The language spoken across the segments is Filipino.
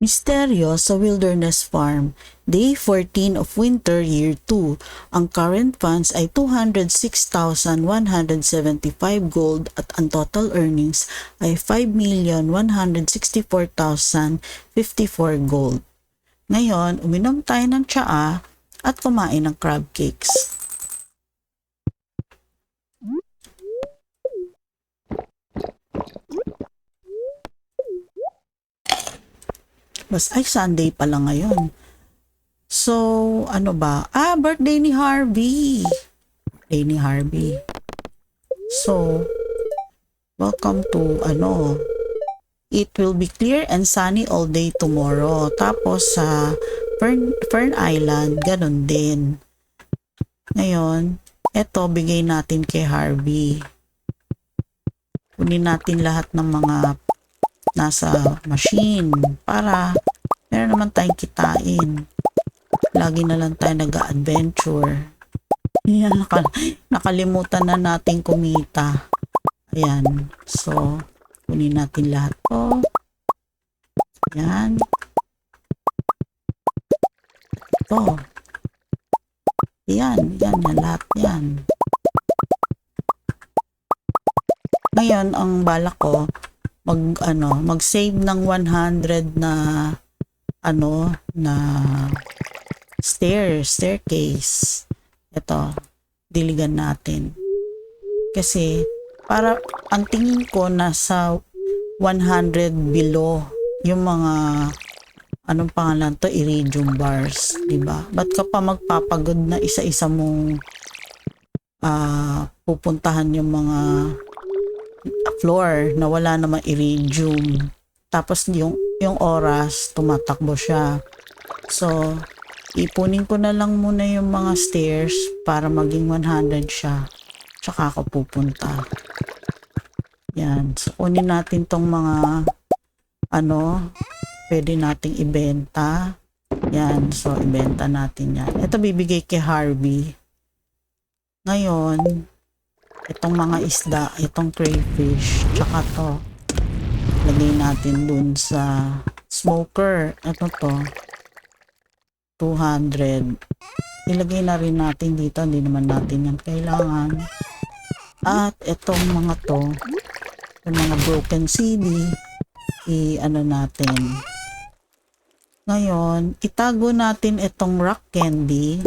Misteryo sa Wilderness Farm, Day 14 of Winter Year 2. Ang current funds ay 206,175 gold at ang total earnings ay 5,164,054 gold. Ngayon, uminom tayo ng tsaa at kumain ng crab cakes. Bas, ay Sunday pa lang ngayon. So, ano ba? Ah, birthday ni Harvey. Birthday ni Harvey. So, welcome to, ano, it will be clear and sunny all day tomorrow. Tapos sa Fern, Fern Island, ganun din. Ngayon, eto, bigay natin kay Harvey. Kunin natin lahat ng mga nasa machine para meron naman tayong kitain. Lagi na lang tayo nag-adventure. Yan, naka- nakalimutan na natin kumita. Ayan. So, kunin natin lahat to. Ayan. Ito. Yan, yan, yan, lahat yan. Ngayon, ang balak ko, mag ano, mag-save ng 100 na ano na stair, staircase. Ito, diligan natin. Kasi para ang tingin ko nasa 100 below yung mga anong pangalan to iridium bars, 'di ba? Ba't ka pa magpapagod na isa-isa mong ah pupuntahan yung mga floor na wala namang iridium. Tapos yung yung oras tumatakbo siya. So, ipunin ko na lang muna yung mga stairs para maging 100 siya. Tsaka ako pupunta. Yan. So, kunin natin tong mga ano, pwede nating ibenta. Yan. So, ibenta natin yan. Ito bibigay kay Harvey. Ngayon, itong mga isda, itong crayfish, tsaka to, lagay natin dun sa smoker. Ito to, 200. Ilagay na rin natin dito, hindi naman natin yan kailangan. At itong mga to, yung mga broken CD, i-ano natin. Ngayon, itago natin itong rock candy,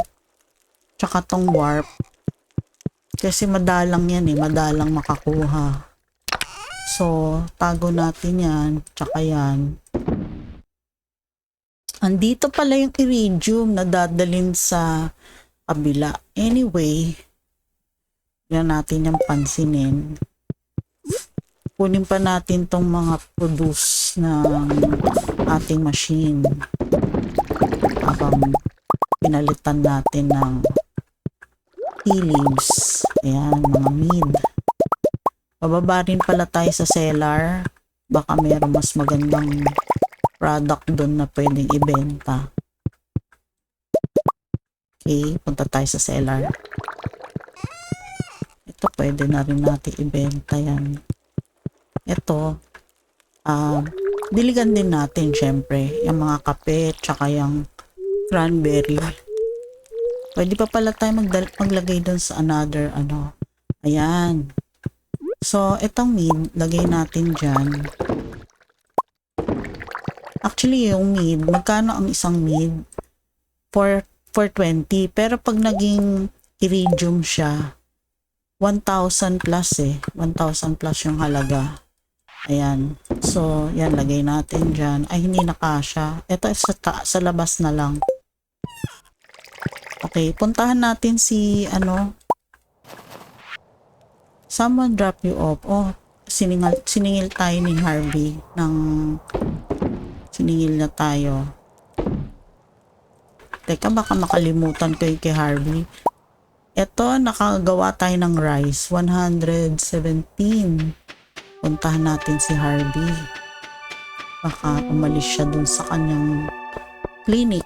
tsaka tong warp, kasi madalang yan eh, madalang makakuha. So, tago natin yan, tsaka yan. Andito pala yung iridium na dadalin sa kabila. Anyway, yan natin yung pansinin. Kunin pa natin tong mga produce ng ating machine. Habang pinalitan natin ng tea leaves. Ayan, mga mid. Bababa rin pala tayo sa cellar. Baka meron mas magandang product doon na pwedeng ibenta. Okay, punta tayo sa cellar. Ito pwede na rin natin ibenta yan. Ito, ah, diligan din natin syempre. Yung mga kape, tsaka yung cranberry. Pwede pa pala tayo maglagay doon sa another ano. Ayan. So, itong mid, lagay natin dyan. Actually, yung mid, magkano ang isang mid? For, 420. Pero pag naging iridium siya, 1,000 plus eh. 1,000 plus yung halaga. Ayan. So, yan, lagay natin dyan. Ay, hindi na kasha. Ito sa, sa labas na lang. Okay, puntahan natin si ano. Someone drop you off. Oh, siningil, siningil tayo ni Harvey ng siningil na tayo. Teka, baka makalimutan ko yung kay Harvey. Ito, nakagawa tayo ng rice. 117. Puntahan natin si Harvey. Baka umalis siya dun sa kanyang clinic.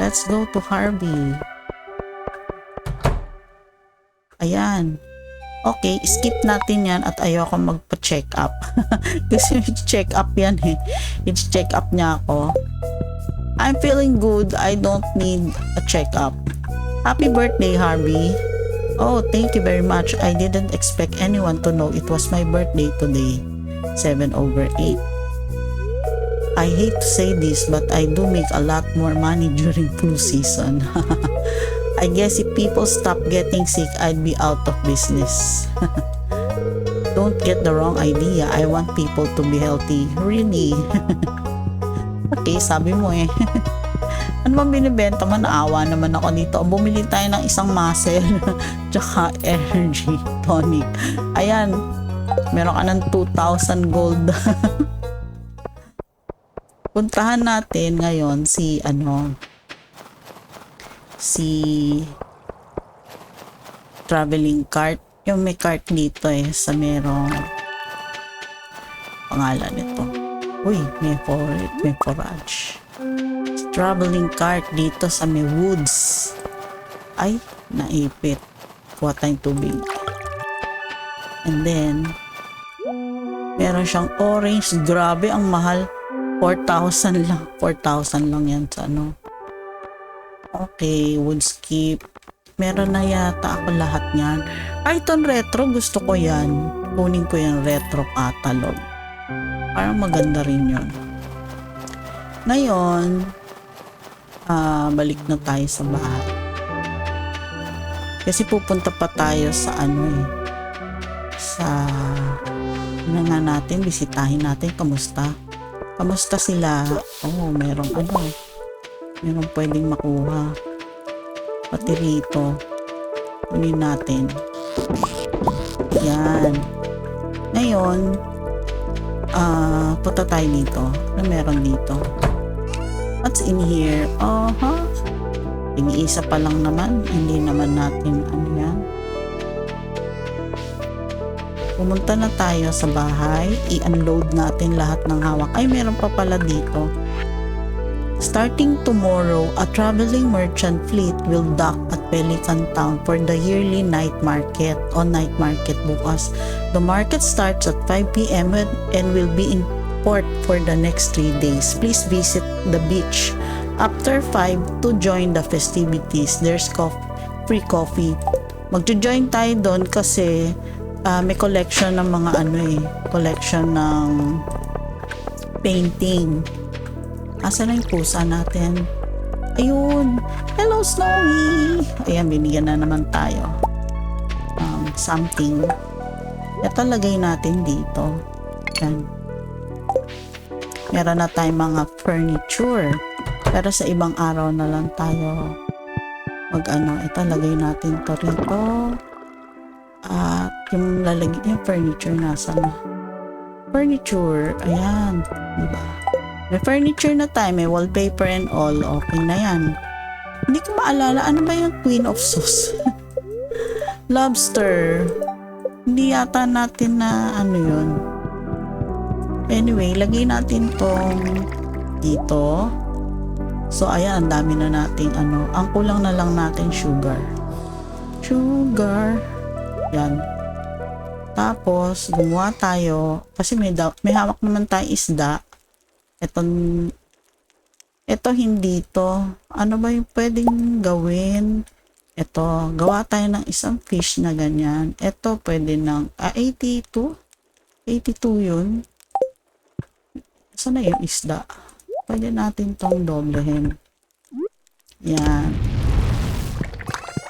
Let's go to Harvey. Ayan. Okay, skip natin yan at ayoko magpa-check up. Kasi check up yan eh. It's check up niya ako. I'm feeling good. I don't need a check up. Happy birthday, Harvey. Oh, thank you very much. I didn't expect anyone to know it was my birthday today. 7 over 8. I hate to say this, but I do make a lot more money during flu season. I guess if people stop getting sick, I'd be out of business. Don't get the wrong idea. I want people to be healthy. Really? okay, sabi mo eh. ano bang binibenta mo? Naawa naman ako dito. Bumili tayo ng isang muscle tsaka energy tonic. Ayan, meron ka ng 2,000 gold. Puntahan natin ngayon si ano, si traveling cart. Yung may cart dito eh, sa merong pangalan nito. Uy, may, for, may forage. Traveling cart dito sa may woods. Ay, naipit. Kuha tayong tubig. And then, meron siyang orange. Grabe, ang mahal. 4,000 lang. 4,000 lang yan sa ano. Okay, wood skip. Meron na yata ako lahat niyan. Ay, itong retro, gusto ko yan. Kunin ko yung retro catalog. Parang maganda rin yun. Ngayon, ah, balik na tayo sa bahay. Kasi pupunta pa tayo sa ano eh. Sa ano nga natin, bisitahin natin, kamusta? Kamusta sila? Oh, merong ano, meron pwedeng makuha. Pati rito. Kunin natin. Yan. Ngayon, ah, punta tayo dito. Ano meron dito? What's in here? Aha. Tig-isa pa lang naman. Hindi naman natin ano yan. Pumunta na tayo sa bahay. I-unload natin lahat ng hawak. Ay, meron pa pala dito. Starting tomorrow, a traveling merchant fleet will dock at Pelican Town for the yearly night market on night market bukas. The market starts at 5 p.m. and will be in port for the next 3 days. Please visit the beach after 5 to join the festivities. There's cof- free coffee. Magjo-join tayo doon kasi ah, may collection ng mga ano eh, collection ng painting. Asa na yung pusa natin? Ayun. Hello, Snowy! Ayan, binigyan na naman tayo. Um, something. Ito lagay natin dito. Yan. Meron na tayong mga furniture. Pero sa ibang araw na lang tayo mag ano. Ito lagay natin to rito. At yung lalagay yung furniture nasa na. Furniture. Ayan. Diba? May furniture na tayo, may wallpaper and all, okay na yan. Hindi ko maalala, ano ba yung Queen of Sauce? Lobster. Hindi yata natin na ano yun. Anyway, lagay natin tong dito. So, ayan, ang dami na nating ano. Ang kulang na lang natin sugar. Sugar. Yan. Tapos, gumawa tayo. Kasi may, da- may hawak naman tayo isda. Etong, ito hindi to. Ano ba yung pwedeng gawin? Ito, gawa tayo ng isang fish na ganyan. Ito, pwede ng, ah, 82? 82 yun. Saan na yung isda? Pwede natin tong doblehin. Yan.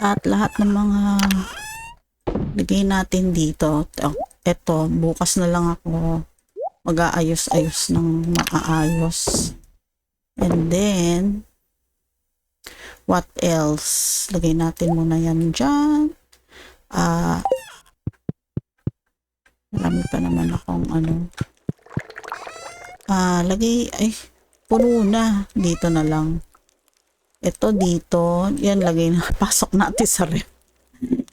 At lahat ng mga lagay natin dito. Ito, bukas na lang ako mag-aayos-ayos ng maaayos. And then, what else? Lagay natin muna yan dyan. Ah, marami pa naman akong ano. Ah, lagay, ay, puno na. Dito na lang. Ito dito. Yan, lagay na. Pasok natin sa ref.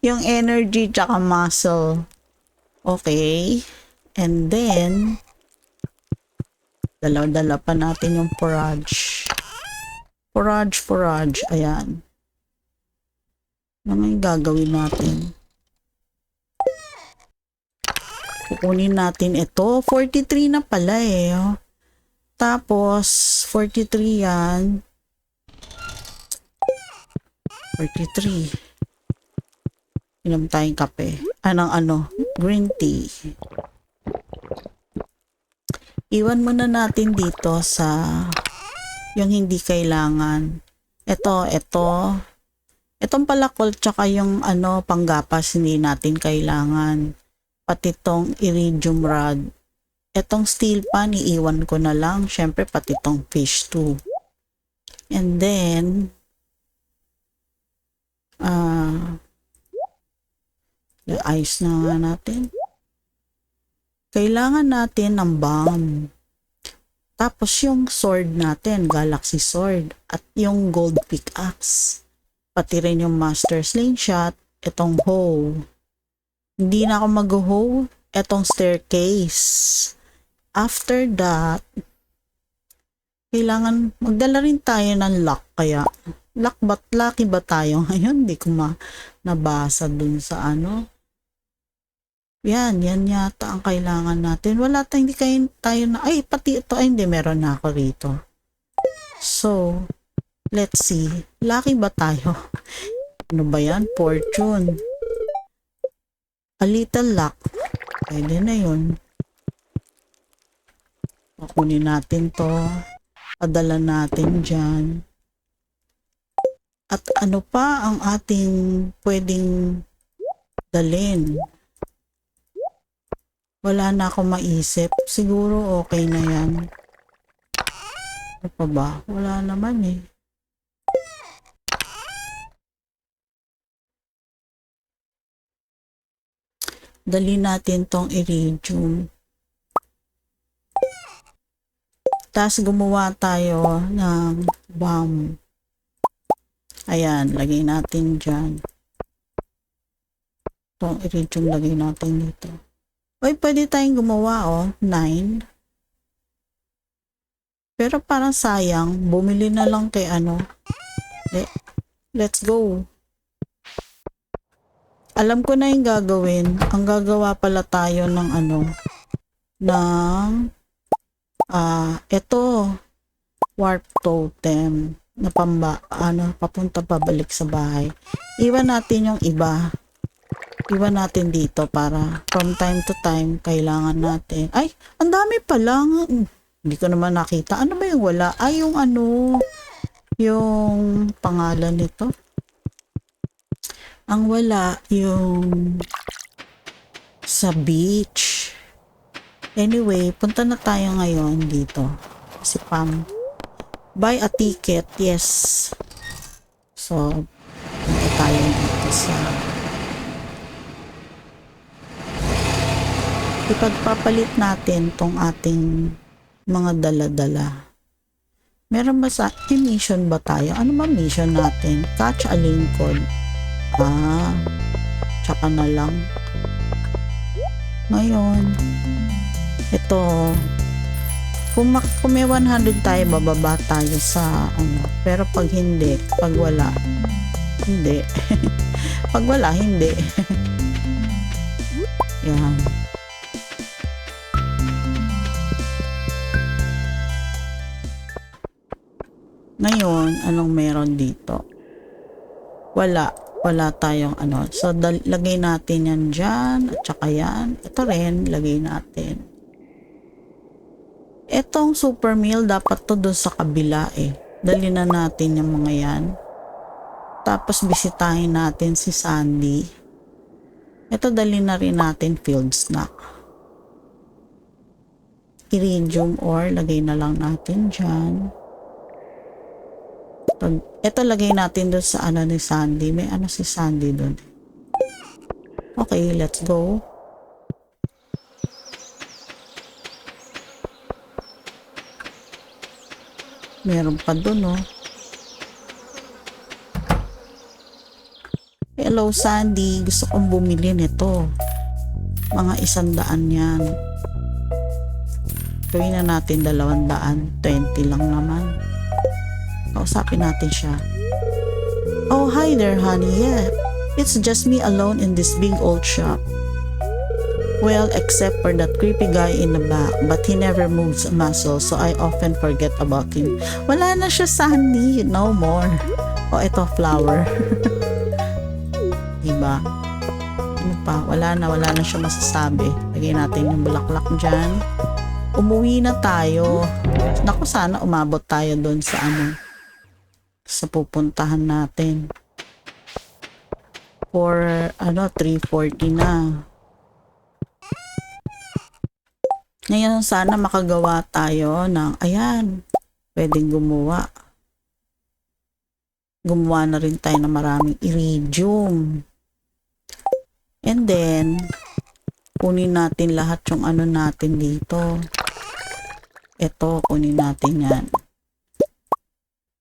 Yung energy tsaka muscle. Okay. And then, dalaw-dala pa natin yung forage. Forage, forage. Ayan. Ano yung gagawin natin? kukunin natin ito. 43 na pala eh. oh. Tapos, 43 yan. 43. Inom tayong kape. Anong ano? Green tea. Iwan muna natin dito sa yung hindi kailangan. Ito, ito. Itong palakol tsaka yung ano, panggapas hindi natin kailangan. Pati tong iridium rod. Itong steel pan, iiwan ko na lang. Syempre, pati tong fish too. And then, ah, uh, ayos na nga natin. Kailangan natin ng bomb. Tapos yung sword natin, galaxy sword. At yung gold pickaxe. Pati rin yung master slingshot. Itong hoe. Hindi na ako mag-hoe. Itong staircase. After that, kailangan magdala rin tayo ng lock kaya. Lock ba, lucky ba tayo ngayon? Hindi ko ma nabasa dun sa ano. Yan, yan yata ang kailangan natin. Wala tayong, hindi kayo, tayo na, ay, pati ito, ay, hindi, meron na ako rito. So, let's see. Lucky ba tayo? ano ba yan? Fortune. A little luck. Pwede na yun. Kukunin natin to. Padala natin dyan. At ano pa ang ating pwedeng dalin? Wala na ako maisip. Siguro okay na yan. Ano pa ba? Wala naman eh. Dali natin tong iridium. Tapos gumawa tayo ng bomb. Ayan, lagay natin dyan. Itong iridium lagay natin dito. Uy, pwede tayong gumawa, oh. 9. Pero parang sayang. Bumili na lang kay ano. Le- Let's go. Alam ko na yung gagawin. Ang gagawa pala tayo ng ano. Ng ah, ito. Warp totem. Na pamba, ano, papunta pabalik sa bahay. Iwan natin yung iba iwan natin dito para from time to time kailangan natin. Ay, ang dami pa lang. Hindi ko naman nakita. Ano ba yung wala? Ay, yung ano, yung pangalan nito. Ang wala, yung sa beach. Anyway, punta na tayo ngayon dito. Si Pam. Buy a ticket, yes. So, punta tayo dito sa ipagpapalit natin tong ating mga dala-dala. Meron ba sa mission ba tayo? Ano ba mission natin? Catch a Lincoln. Ah, tsaka na lang. Ngayon, ito, kung, mak- kung may 100 tayo, bababa tayo sa ano. Pero pag hindi, pag wala, hindi. pag wala, hindi. Yan. Ngayon, anong meron dito? Wala. Wala tayong ano. So, lagay natin yan dyan. At saka yan. Ito rin, lagay natin. Etong super meal, dapat to doon sa kabila eh. Dali na natin yung mga yan. Tapos, bisitahin natin si Sandy. Ito, dali na rin natin field snack. Iridium ore, lagay na lang natin dyan. Pag, ito lagay natin doon sa ano ni Sandy. May ano si Sandy doon. Okay, let's go. Meron pa doon, oh. Hello, Sandy. Gusto kong bumili nito. Mga isang daan yan. Gawin na natin dalawang daan. 20 lang naman. Kausapin natin siya. Oh, hi there, honey. Yeah, it's just me alone in this big old shop. Well, except for that creepy guy in the back, but he never moves a muscle, so I often forget about him. Wala na siya, Sandy. No more. O, ito, flower. diba? Ano pa? Wala na, wala na siya masasabi. Lagay natin yung bulaklak dyan. Umuwi na tayo. Naku, sana umabot tayo doon sa ano, sa pupuntahan natin. For, ano, 340 na. Ngayon, sana makagawa tayo ng, ayan, pwedeng gumawa. Gumawa na rin tayo ng maraming iridium. And then, kunin natin lahat yung ano natin dito. Ito, kunin natin yan.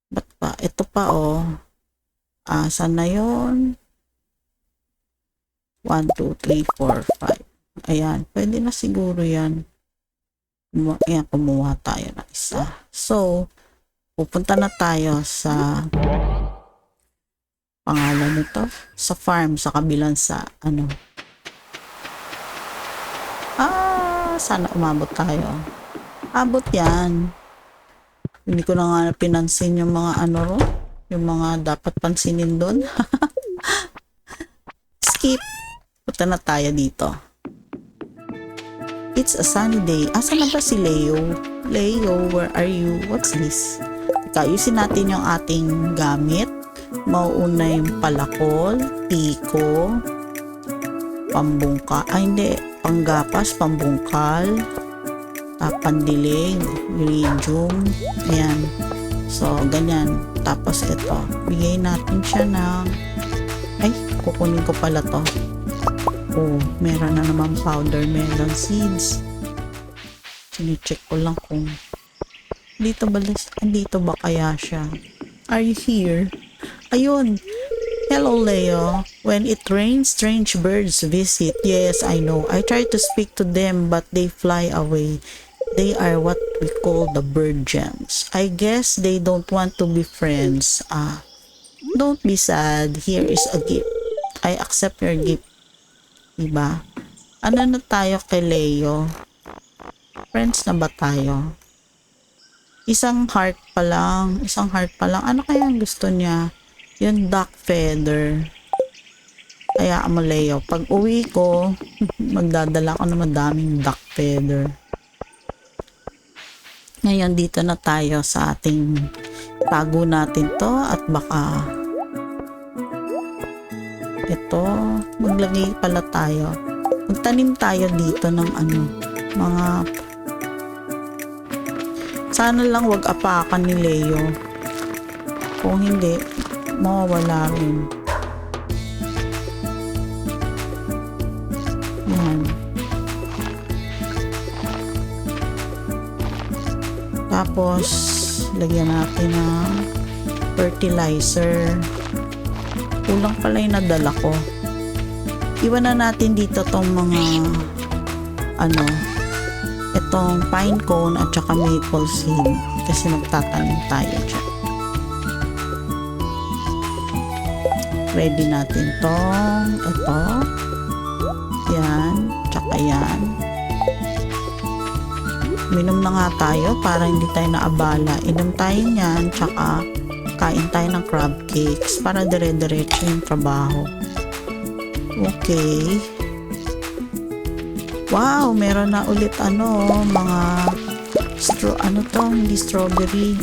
Ba't pa? Ito pa, oh. Asa na yon 1, 2, 3, 4, 5. Ayan, pwede na siguro yan. Kumuha, ayan, kumuha tayo ng isa. So, pupunta na tayo sa pangalan nito sa farm sa kabilang sa ano ah sana umabot tayo abot yan hindi ko na nga pinansin yung mga ano ro yung mga dapat pansinin doon. Skip. Punta na tayo dito. It's a sunny day. Asa na ba si Leo? Leo where are you? What's this? Teka, natin yung ating gamit. Mauuna yung palakol, piko, pambungka, ay hindi, panggapas, pambungkal, uh, pandilig, iridium, ayan. So, ganyan. Tapos ito, bigay natin siya ng, ay, kukunin ko pala to. Oh, meron na naman powder melon seeds. Sinicheck ko lang kung dito ba, dito ba kaya siya? Are you here? Ayun. Hello, Leo. When it rains, strange birds visit. Yes, I know. I try to speak to them, but they fly away. They are what we call the bird gems. I guess they don't want to be friends. Ah, don't be sad. Here is a gift. I accept your gift. Diba? Ano na tayo kay Leo? Friends na ba tayo? Isang heart pa lang. Isang heart pa lang. Ano kaya ang gusto niya? Yung duck feather. Kaya mo Leo, pag uwi ko, magdadala ko na madaming duck feather. Ngayon dito na tayo sa ating tago natin to at baka ito, maglagay pala tayo. Magtanim tayo dito ng ano, mga sana lang wag apakan ni Leo. Kung hindi, mawawala rin. Yan. Tapos, lagyan natin ng fertilizer. Kulang pala yung nadala ko. Iwan na natin dito tong mga ano, itong pine cone at saka maple seed kasi magtatanim tayo dyan. ready natin tong ito yan tsaka yan minom na nga tayo para hindi tayo naabala. Inom tayo niyan tsaka kain tayo ng crab cakes para dire-diretso yung trabaho. Okay. Wow meron na ulit ano mga stro ano to hindi strawberry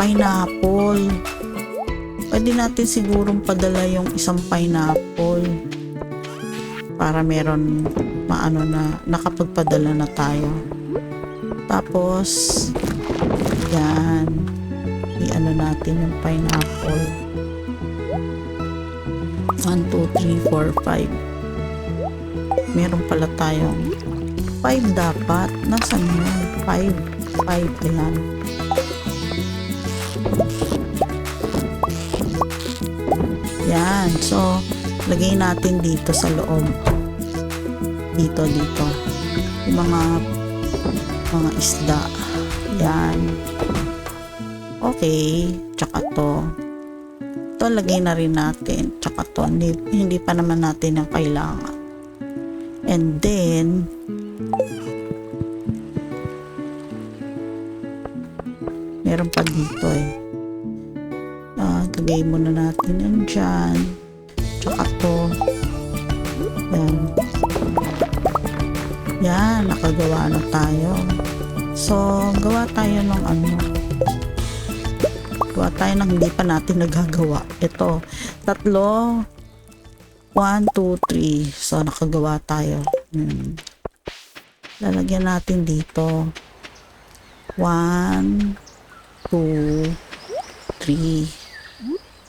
pineapple. Pwede natin sigurong padala yung isang pineapple para meron maano na nakapagpadala na tayo tapos yan. I-ano natin yung pineapple. 1, 2, 3, 4, 5 meron pala tayong 5 dapat. Nasan yun? 5 5 ayan. Yan. So, lagay natin dito sa loob. Dito, dito. Yung mga mga isda. Yan. Okay. Tsaka to. To, lagay na rin natin. Tsaka to. Hindi, hindi pa naman natin ang kailangan. And then, meron pa dito eh. Ah, lagay muna natin yan dyan. Tsaka to. Yan. Yan, nakagawa na tayo. So, gawa tayo ng ano. Gawa tayo ng hindi pa natin nagagawa. Ito, tatlo. One, two, three. So, nakagawa tayo. Hmm. Lalagyan natin dito. One, two, three.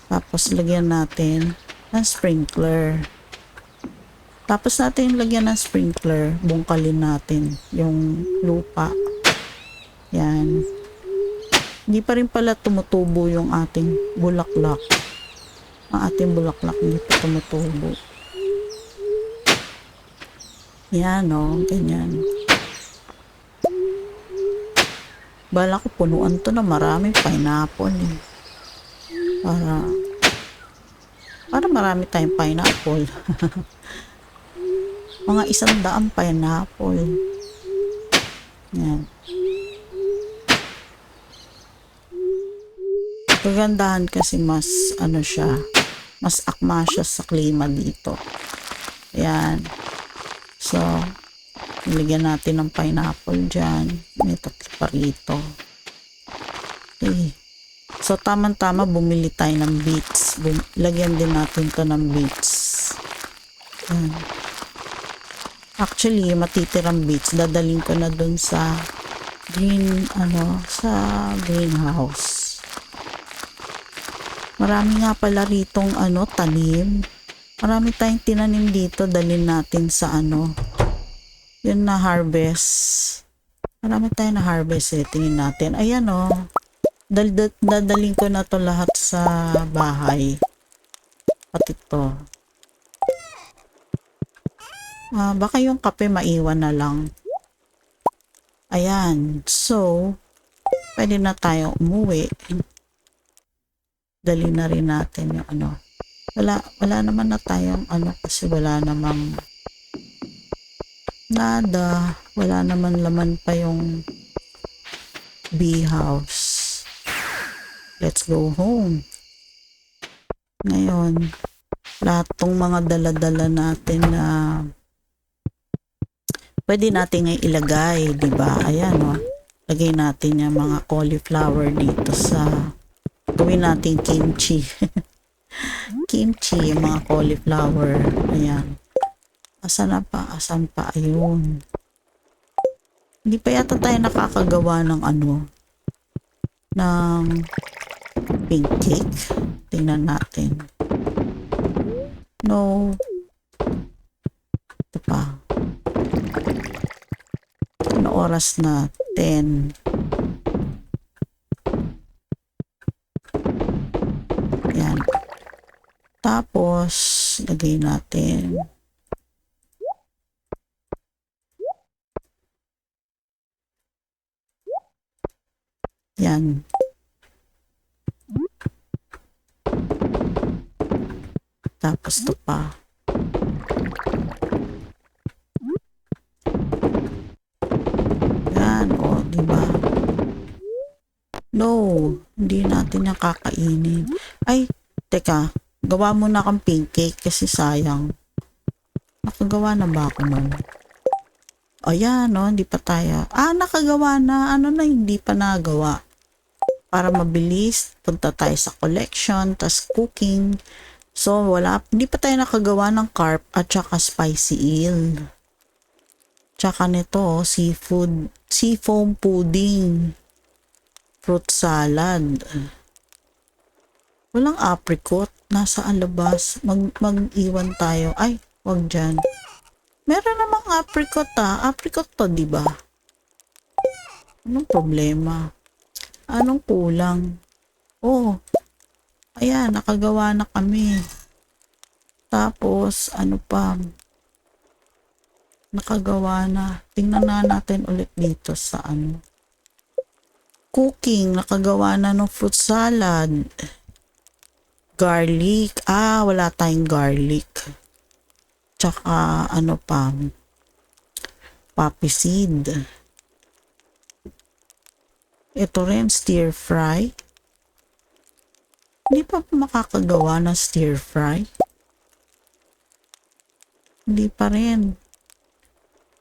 Tapos, lagyan natin ng sprinkler. Tapos natin lagyan ng sprinkler, bungkalin natin yung lupa. Yan. Hindi pa rin pala tumutubo yung ating bulaklak. Ang ating bulaklak hindi pa tumutubo. Yan o, oh, ganyan. Bala ko punuan to na maraming pineapple eh. Para para marami tayong pineapple. Mga isang daang pineapple. Yan. Kagandahan kasi mas ano siya, mas akma siya sa klima dito. Yan. So, nilagyan natin ng pineapple dyan. May tatlo pa rito. Okay. So, tamang-tama bumili tayo ng beets. Lagyan din natin to ng beets. Yan. Actually, matitirang beets, dadaling ko na dun sa green, ano, sa greenhouse. Marami nga pala ritong, ano, tanim. Marami tayong tinanim dito, dalhin natin sa, ano, yun na harvest. Marami tayong na harvest eh, tingin natin. Ayan oh, dal dadaling ko na to lahat sa bahay. Pati to. Uh, baka yung kape maiwan na lang. Ayan. So, pwede na tayo umuwi. Dali na rin natin yung ano. Wala, wala naman na tayong ano kasi wala namang nada. Wala naman laman pa yung bee house. Let's go home. Ngayon, lahat tong mga dala-dala natin na pwede natin nga ilagay, di ba? Ayan, oh. Lagay natin yung mga cauliflower dito sa gawin natin kimchi. kimchi, yung mga cauliflower. Ayan. Asan na pa? Asan pa? Ayun. Hindi pa yata tayo nakakagawa ng ano ng pink cake. Tingnan natin. No. Ito pa ano oras na 10 yan. Tapos lagay natin. Yan. Tapos to pa hindi natin yung kakainin. Ay, teka, gawa mo na kang pink cake kasi sayang. Nakagawa na ba ako nun? O yan, no, hindi pa tayo. Ah, nakagawa na. Ano na, hindi pa nagawa. Para mabilis, punta tayo sa collection, tas cooking. So, wala, hindi pa tayo nakagawa ng carp at saka spicy eel. Tsaka nito, seafood, seafoam pudding fruit salad. Walang apricot. Nasa alabas. Mag, mag-iwan tayo. Ay, wag dyan. Meron namang apricot ah. Apricot to, di ba? Anong problema? Anong kulang? Oh, ayan, nakagawa na kami. Tapos, ano pa? Nakagawa na. Tingnan na natin ulit dito sa ano cooking, nakagawa na ng fruit salad. Garlic. Ah, wala tayong garlic. Tsaka, ano pa, poppy seed. Ito rin, stir fry. Hindi pa makakagawa ng stir fry. Hindi pa rin.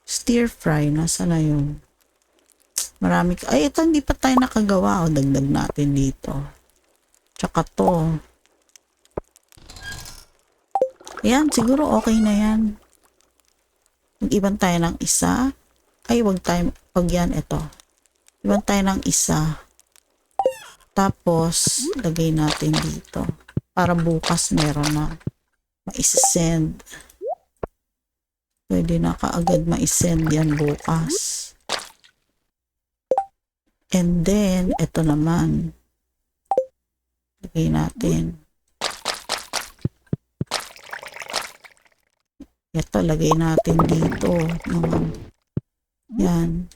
Stir fry, nasa na yun? Marami, ay ito hindi pa tayo nakagawa. O, dagdag natin dito. Tsaka to. Ayan, siguro okay na yan. Mag-iban tayo ng isa. Ay, wag tayo, wag yan, ito. Iban tayo ng isa. Tapos, lagay natin dito. Para bukas meron na maisisend. Pwede na kaagad maisend yan bukas. And then, ito naman. Lagay natin. Ito, lagay natin dito. Yan.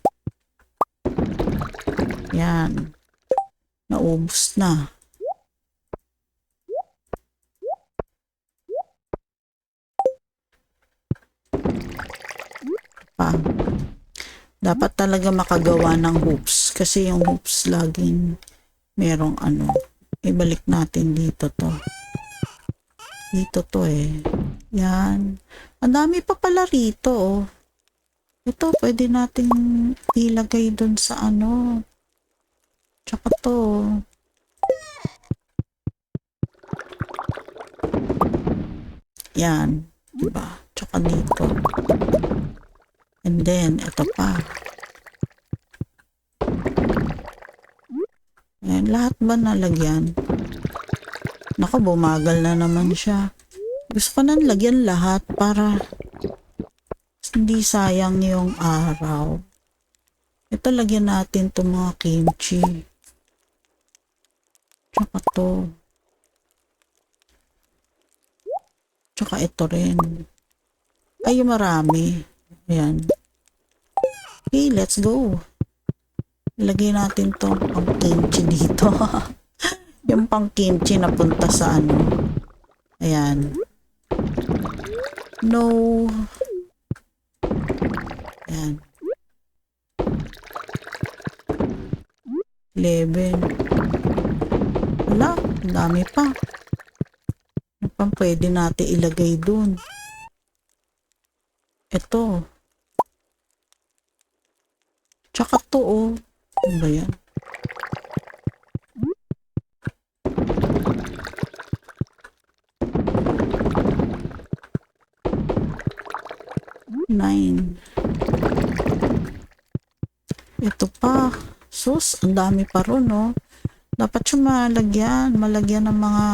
Yan. Naubos na. Pa. Dapat talaga makagawa ng hoops. Kasi yung hoops laging merong ano. Ibalik natin dito to. Dito to eh. Yan. Ang dami pa pala rito oh. Ito, pwede nating ilagay dun sa ano. Tsaka to. Yan. Diba? Tsaka dito. And then, ito pa. Ayan, lahat ba nalagyan? Naku, bumagal na naman siya. Gusto ko nang lagyan lahat para hindi sayang yung araw. Ito, lagyan natin itong mga kimchi. Tsaka to. Tsaka ito rin. Ay, marami. Ayan. Okay, let's go. Ilagay natin to pang kimchi dito. yung pang kimchi na punta sa ano. Ayan. No. Ayan. 11. Wala, ang dami pa. Ano pang pwede natin ilagay dun? Ito. Tsaka to, oh. Ano ba yan? Nine. Ito pa. Sus, ang dami pa ron, no? Dapat siya malagyan. Malagyan ng mga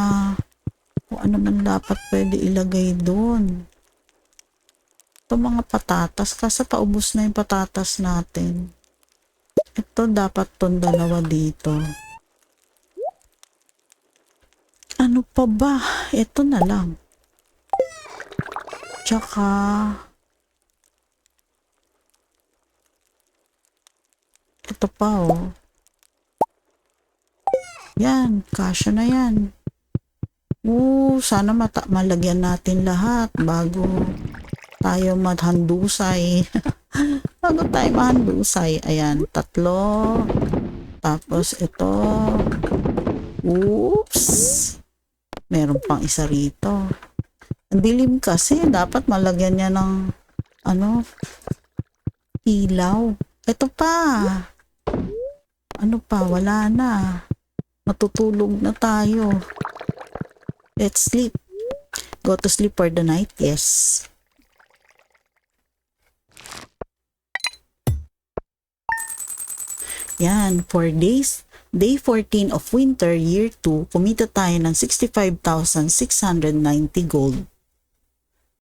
kung ano man dapat pwede ilagay doon. Ito mga patatas. Kasi paubos na yung patatas natin. Ito dapat tong dalawa dito. Ano pa ba? Ito na lang. Tsaka... Ito pa oh. Yan, kasya na yan. Oo, sana mata malagyan natin lahat bago tayo maghandusay. bago tayo mahandusay. Ayan, tatlo. Tapos ito. Oops. Meron pang isa rito. Ang dilim kasi, dapat malagyan niya ng ano, ilaw. Ito pa. Ano pa, wala na. Matutulog na tayo. Let's sleep. Go to sleep for the night? Yes. Yan, 4 days. Day 14 of winter, year 2, kumita tayo ng 65,690 gold.